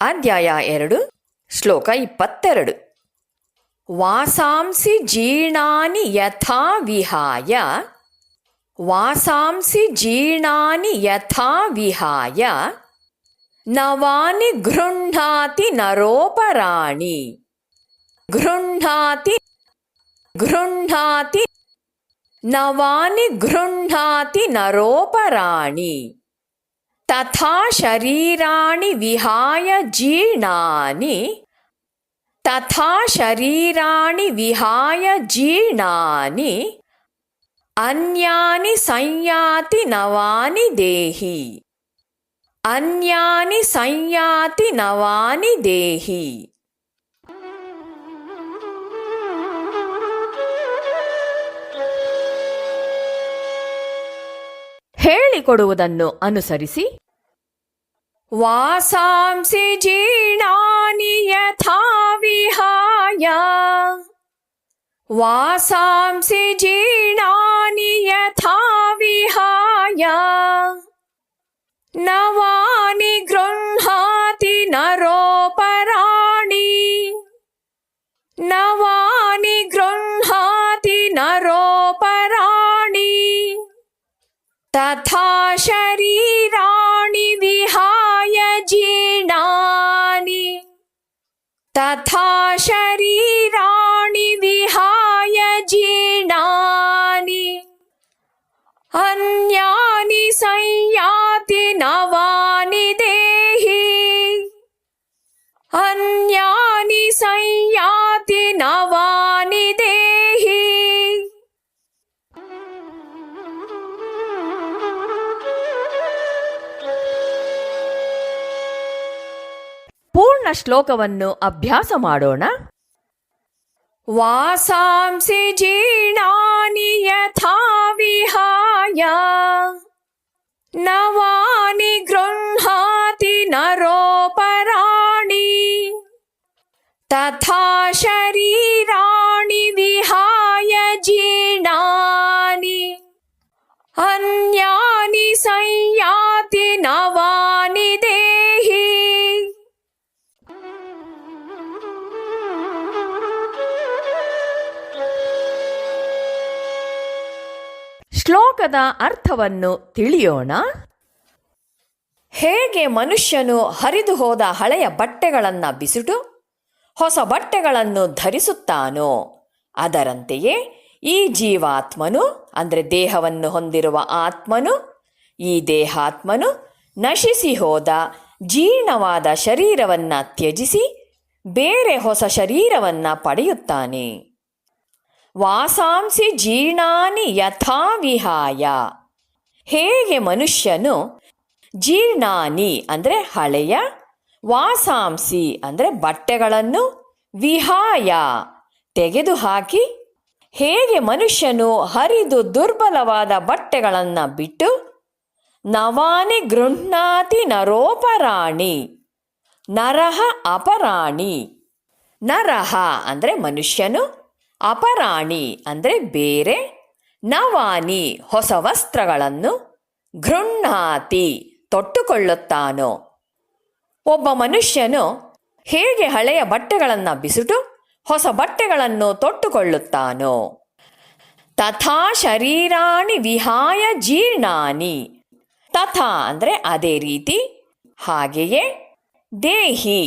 ಅಧ್ಯಾಯ ಎರಡು ಶ್ಲೋಕ ಇಪ್ಪತ್ತೆರಡು ವಾಸಾಂಸಿ ಜೀರ್ಣಾನಿ ಯಥಾ ವಿಹಾಯ ವಾಸಾಂಸಿ ಜೀರ್ಣಾನಿ ಯಥಾ ವಿಹಾಯ ನವಾನಿ ಗೃಹ್ಣಾತಿ ನರೋಪರಾಣಿ ಗೃಹ್ಣಾತಿ ಗೃಹ್ಣಾತಿ नवानि गृह्णाति नरोपराणि तथा शरीराणि विहाय जीर्णानि तथा शरीराणि विहाय जीर्णानि अन्यानि संयाति नवानि देहि अन्यानि संयाति नवानि देहि। ಹೇಳಿಕೊಡುವುದನ್ನು ಅನುಸರಿಸಿ. ವಾಸಾಂಸಿ ಜೀರ್ಣಾನಿ ಯಥಾ ವಿಹಾಯ ವಾಸಾಂಸಿ ಜೀರ್ಣಾನಿ ಯಥಾ ವಿಹಾಯ ನವಾನಿ ಗೃಹ್ಣಾತಿ ನರೋಪರಾಣಿ. ನವಾನಿ ಗೃಹ್ಣಾತಿ ನರೋಪರಾಣಿ तथा शरीराणि विहाय जीर्णानि। तथा शरीराणि विहाय जीर्णानि। अन्यानि संयाति नवानि देहि। अन्यानि संयाति ಶ್ಲೋಕವನ್ನು ಅಭ್ಯಾಸ ಮಾಡೋಣ. ವಾಸಾಂಸಿ ಜೀರ್ಣಾನಿ ಯಥಾ ವಿಹಾಯ. ನವಾನಿ ಗೃಹಾತಿ ನರೋಪರಾಣಿ. ತಥಾ ಶರೀರಾಣಿ ವಿಹಾಯ ಜೀರ್ಣಾನಿ. ಅನ್ಯಾನಿ ಸಂಯಾತಿ ಶ್ಲೋಕದ ಅರ್ಥವನ್ನು ತಿಳಿಯೋಣ. ಹೇಗೆ ಮನುಷ್ಯನು ಹರಿದು ಹೋದ ಹಳೆಯ ಬಟ್ಟೆಗಳನ್ನು ಬಿಸಿಟು, ಹೊಸ ಬಟ್ಟೆಗಳನ್ನು ಧರಿಸುತ್ತಾನೋ, ಅದರಂತೆಯೇ ಈ ಜೀವಾತ್ಮನು, ಅಂದರೆ ದೇಹವನ್ನು ಹೊಂದಿರುವ ಆತ್ಮನು, ಈ ದೇಹಾತ್ಮನು ನಶಿಸಿ ಹೋದ ಜೀರ್ಣವಾದ ಶರೀರವನ್ನು ತ್ಯಜಿಸಿ ಬೇರೆ ಹೊಸ ಶರೀರವನ್ನು ಪಡೆಯುತ್ತಾನೆ. ವಾಸಾಂಸಿ ಜೀರ್ಣಾನಿ ಯಥಾ ವಿಹಾಯ. ಹೇಗೆ ಮನುಷ್ಯನು ಜೀರ್ಣಾನಿ ಅಂದರೆ ಹಳೆಯ, ವಾಸಾಂಸಿ ಅಂದರೆ ಬಟ್ಟೆಗಳನ್ನು ವಿಹಾಯ ತೆಗೆದುಹಾಕಿ, ಹೇಗೆ ಮನುಷ್ಯನು ಹರಿದು ದುರ್ಬಲವಾದ ಬಟ್ಟೆಗಳನ್ನು ಬಿಟ್ಟು, ನವಾನಿ ಗೃಹ್ಣಾತಿ ನರೋಪರಾಣಿ, ನರಹ ಅಪರಾಣಿ. ನರಹ ಅಂದರೆ ಮನುಷ್ಯನು ಅಪರಾಣಿ ಅಂದರೆ ಬೇರೆ, ನವಾನಿ ಹೊಸ ವಸ್ತ್ರಗಳನ್ನು ಘೃಣಾತಿ ತೊಟ್ಟುಕೊಳ್ಳುತ್ತಾನೋ? ಒಬ್ಬ ಮನುಷ್ಯನು ಹೇಗೆ ಹಳೆಯ ಬಟ್ಟೆಗಳನ್ನು ಬಿಸಿಟು ಹೊಸ ಬಟ್ಟೆಗಳನ್ನು ತೊಟ್ಟುಕೊಳ್ಳುತ್ತಾನೋ? ತಥಾ ಶರೀರಾಣಿ ವಿಹಾಯ ಜೀರ್ಣಾನಿ. ತಥಾ ಅಂದರೆ ಅದೇ ರೀತಿ ಹಾಗೆಯೇ ದೇಹಿ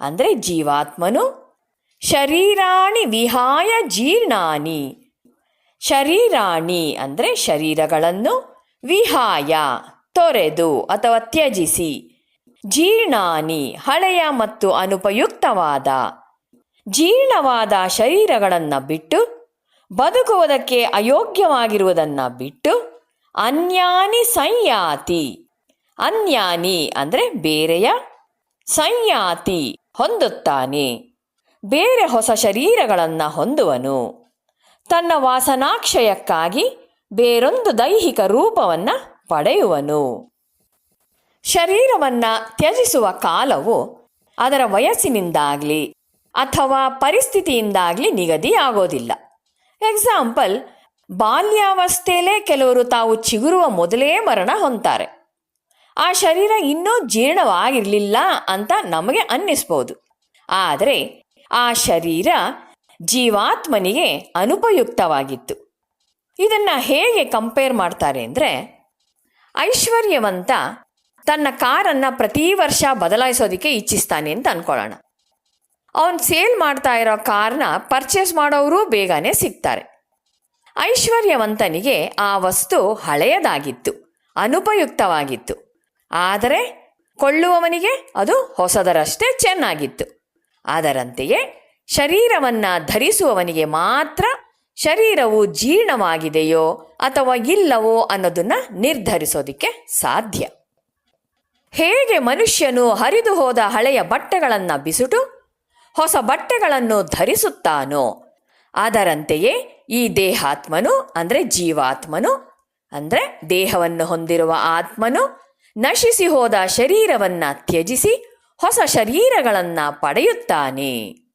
ಅಂದರೆ ಜೀವಾತ್ಮನು ಶರೀರಾಣಿ ವಿಹಾಯ ಜೀರ್ಣಾನಿ. ಶರೀರಾಣಿ ಅಂದರೆ ಶರೀರಗಳನ್ನು ವಿಹಾಯ, ತೊರೆದು ಅಥವಾ ತ್ಯಜಿಸಿ. ಜೀರ್ಣಾನಿ ಹಳೆಯ ಮತ್ತು ಅನುಪಯುಕ್ತವಾದ. ಜೀರ್ಣವಾದ ಶರೀರಗಳನ್ನು ಬಿಟ್ಟು ಬದುಕುವುದಕ್ಕೆ ಅಯೋಗ್ಯವಾಗಿರುವುದನ್ನು ಬಿಟ್ಟು ಅನ್ಯಾನಿ ಸಂಯಾತಿ. ಅನ್ಯಾನಿ ಅಂದರೆ ಬೇರೆಯ ಸಂಯಾತಿ ಹೊಂದುತ್ತಾನೆ. ಬೇರೆ ಹೊಸ ಶರೀರಗಳನ್ನು ಹೊಂದುವನು. ತನ್ನ ವಾಸನಾಕ್ಷಯಕ್ಕಾಗಿ ಬೇರೊಂದು ದೈಹಿಕ ರೂಪವನ್ನು ಪಡೆಯುವನು. ಶರೀರವನ್ನು ತ್ಯಜಿಸುವ ಕಾಲವು ಅದರ ವಯಸ್ಸಿನಿಂದಾಗಲಿ ಅಥವಾ ಪರಿಸ್ಥಿತಿಯಿಂದಾಗಲಿ ನಿಗದಿಯಾಗೋದಿಲ್ಲ. ಎಕ್ಸಾಂಪಲ್ ಬಾಲ್ಯಾವಸ್ಥೆಯಲ್ಲೇ ಕೆಲವರು ತಾವು ಚಿಗುರುವ ಮೊದಲೇ ಮರಣ ಹೊಂತಾರೆ ಆ ಶರೀರ ಇನ್ನೂ ಜೀರ್ಣವಾಗಿರಲಿಲ್ಲ ಅಂತ ನಮಗೆ ಅನ್ನಿಸ್ಬೋದು. ಆದರೆ ಆ ಶರೀರ ಜೀವಾತ್ಮನಿಗೆ ಅನುಪಯುಕ್ತವಾಗಿತ್ತು. ಇದನ್ನು ಹೇಗೆ ಕಂಪೇರ್ ಮಾಡ್ತಾರೆ ಅಂದರೆ, ಐಶ್ವರ್ಯವಂತ ತನ್ನ ಕಾರನ್ನು ಪ್ರತಿ ವರ್ಷ ಬದಲಾಯಿಸೋದಕ್ಕೆ ಇಚ್ಛಿಸ್ತಾನೆ ಅಂತ ಅನ್ಕೊಳ್ಳೋಣ. ಅವನು ಸೇಲ್ ಮಾಡ್ತಾ ಇರೋ ಕಾರ್ನ ಪರ್ಚೇಸ್ ಮಾಡೋರು ಬೇಗನೆ ಸಿಗ್ತಾರೆ. ಐಶ್ವರ್ಯವಂತನಿಗೆ ಆ ವಸ್ತು ಹಳೆಯದಾಗಿತ್ತು, ಅನುಪಯುಕ್ತವಾಗಿತ್ತು. ಆದರೆ, ಕೊಳ್ಳುವವನಿಗೆ ಅದು ಹೊಸದರಷ್ಟೇ ಚೆನ್ನಾಗಿತ್ತು. ಅದರಂತೆಯೇ ಶರೀರವನ್ನು ಧರಿಸುವವನಿಗೆ ಮಾತ್ರ ಶರೀರವು ಜೀರ್ಣವಾಗಿದೆಯೋ ಅಥವಾ ಇಲ್ಲವೋ ಅನ್ನೋದನ್ನು ನಿರ್ಧರಿಸೋದಕ್ಕೆ ಸಾಧ್ಯ. ಹೇಗೆ ಮನುಷ್ಯನು ಹರಿದು ಹೋದ ಹಳೆಯ ಬಟ್ಟೆಗಳನ್ನು ಬಿಸುಟು, ಹೊಸ ಬಟ್ಟೆಗಳನ್ನು ಧರಿಸುತ್ತಾನೋ ಅದರಂತೆಯೇ ಈ ದೇಹಾತ್ಮನು, ಅಂದರೆ ಜೀವಾತ್ಮನು, ಅಂದರೆ ದೇಹವನ್ನು ಹೊಂದಿರುವ ಆತ್ಮನು, ನಶಿಸಿ ಹೋದ ಶರೀರವನ್ನು ತ್ಯಜಿಸಿ ಹೊಸ ಶರೀರಗಳನ್ನು ಪಡೆಯುತ್ತಾನೆ.